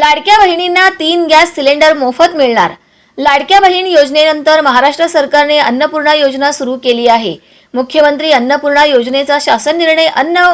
लाडक्या बहिणींना तीन गॅस सिलेंडर मोफत मिळणार. लाडक्या बहीण योजनेनंतर महाराष्ट्र सरकारने अन्नपूर्णा योजना सुरू केली आहे. मुख्यमंत्री अन्नपूर्णा योजनेचा शासन निर्णय अन्न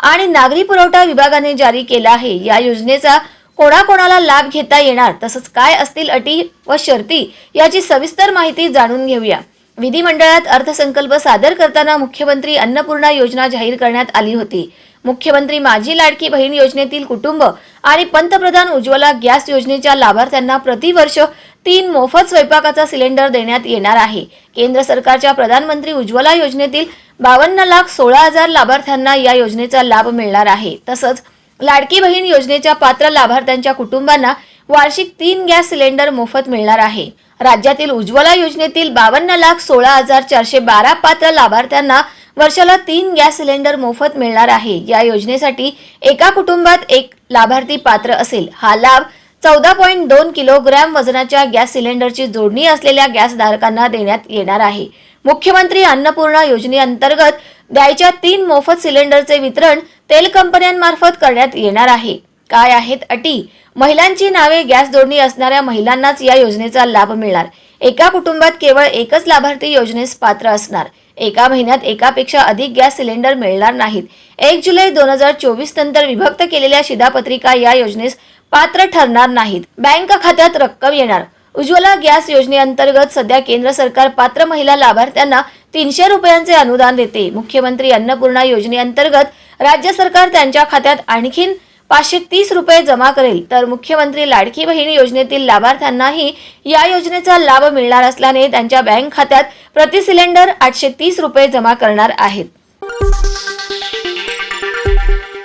आणि नागरी पुरवठा विभागाने जारी केला आहे. या योजनेचा कोणाकोणाला लाभ घेता येणार तसंच काय असतील अटी व शर्ती याची सविस्तर माहिती जाणून घेऊया. विधिमंडळात अर्थसंकल्प सादर करताना मुख्यमंत्री अन्नपूर्णा योजना जाहीर करण्यात आली होती. मुख्यमंत्री माझी लाडकी बहीण योजनेतील कुटुंब आणि पंतप्रधान उज्ज्वला गॅस योजनेच्या लाभार्थ्यांना प्रतिवर्ष तीन मोफत स्वयंपाकाचा सिलेंडर देण्यात येणार आहे. केंद्र सरकारच्या प्रधानमंत्री उज्ज्वला योजनेतील बावन्न लाख सोळा हजार लाभार्थ्यांना या योजनेचा लाभ मिळणार आहे. तसंच लाडकी बहीण योजनेच्या पात्र लाभार्थ्यांच्या कुटुंबांना वार्षिक तीन गॅस सिलेंडर मोफत मिळणार आहे. राज्यातील उज्ज्वला योजनेतील बावन्न लाख सोळा हजार चारशे बारा पात्र लाभार्थ्यांना वर्षाला तीन गॅस सिलेंडर मोफत मिळणार आहे. या योजनेसाठी एका कुटुंबात एक लाभार्थी पात्र असेल. हा लाभ चौदा पॉईंट दोन किलोग्रॅम वजनाच्या गॅस सिलेंडरची जोडणी असलेल्या गॅस धारकांना देण्यात येणार आहे. मुख्यमंत्री अन्नपूर्णा योजनेअंतर्गत द्यायच्या तीन मोफत सिलेंडरचे वितरण तेल कंपन्यांमार्फत करण्यात येणार आहे. काय आहेत अटी? महिलांची नावे गॅस जोडणी असणाऱ्या महिलांनाच या योजनेचा लाभ मिळणार. एका कुटुंबात केवळ एकच लाभार्थी योजनेस पात्र असणार. एका महिन्यात एकापेक्षा अधिक गॅस सिलेंडर मिळणार नाहीत. एक जुलै दोन हजार चोवीस नंतर विभक्त केलेल्या शिधापत्रिका या योजनेस पात्र ठरणार नाहीत. बँक खात्यात रक्कम येणार. उज्ज्वला गॅस योजनेअंतर्गत सध्या केंद्र सरकार पात्र महिला लाभार्थ्यांना तीनशे रुपयांचे अनुदान देते. मुख्यमंत्री अन्नपूर्णा योजनेअंतर्गत राज्य सरकार त्यांच्या खात्यात आणखीन पाचशे तीस रुपये जमा करेल. तर मुख्यमंत्री लाडकी बहीण योजनेतील लाभार्थ्यांनाही या योजनेचा लाभ मिळणार असल्याने त्यांच्या बँक खात्यात प्रति सिलेंडर आठशे तीस रुपये जमा करणार आहेत.